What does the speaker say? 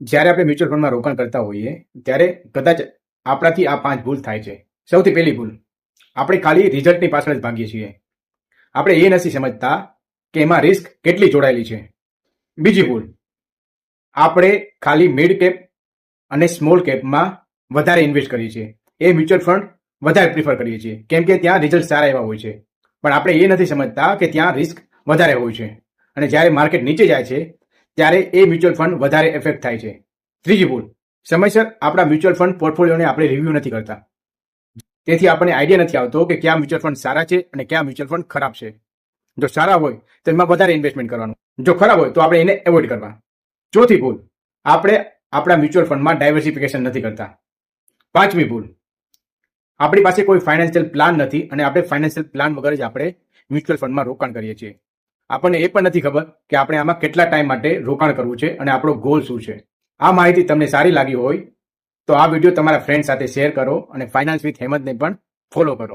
જ્યારે આપણે મ્યુચ્યુઅલ ફંડમાં રોકાણ કરતા હોઈએ, ત્યારે કદાચ આપણાથી આ પાંચ ભૂલ થાય છે. સૌથી પહેલી ભૂલ, આપણે ખાલી રિઝલ્ટની પાછળ જ ભાગીએ છીએ. આપણે એ નથી સમજતા કે એમાં રિસ્ક કેટલી જોડાયેલી છે. બીજી ભૂલ, આપણે ખાલી મિડ કેપ અને સ્મોલ કેપમાં વધારે ઇન્વેસ્ટ કરીએ છીએ. એ મ્યુચ્યુઅલ ફંડ વધારે પ્રિફર કરીએ છીએ. કેમ કે ત્યાં રિઝલ્ટ સારા એવા હોય છે. પણ આપણે એ નથી સમજતા કે ત્યાં રિસ્ક વધારે હોય છે. અને જ્યારે માર્કેટ નીચે જાય છે ત્યારે એ મ્યુચ્યુઅલ ફંડ વધારે એફેક્ટ થાય છે. ત્રીજી ભૂલ. સમયસર આપણા મ્યુચ્યુઅલ ફંડ પોર્ટફોલિયોને આપણે રિવ્યૂ નથી કરતા. તેથી આપણને આઈડિયા નથી આવતો કે કયા મ્યુચ્યુઅલ ફંડ સારા છે અને કયા મ્યુચ્યુઅલ ફંડ ખરાબ છે. જો સારા હોય, તો એમાં વધારે ઇન્વેસ્ટમેન્ટ કરવાનું. જો ખરાબ હોય, તો આપણે એને એવોઇડ કરવા. ચોથી ભૂલ. આપણે આપણા મ્યુચ્યુઅલ ફંડમાં ડાયવર્સિફિકેશન નથી કરતા. પાંચમી ભૂલ. આપણી પાસે કોઈ ફાઇનાન્શિયલ પ્લાન નથી અને આપણે ફાઇનાન્શિયલ પ્લાન વગર જ આપણે મ્યુચ્યુઅલ ફંડમાં રોકાણ કરીએ છીએ. આપણને એ પણ નથી ખબર કે આપણે આમાં કેટલા ટાઈમ માટે રોકાણ કરવું છે અને આપણો ગોલ શું છે. આ માહિતી તમને સારી લાગી હોય તો આ વીડિયો તમારા ફ્રેન્ડ સાથે શેર કરો અને ફાઇનાન્સ વિથ હેમંતને પણ ફોલો કરો.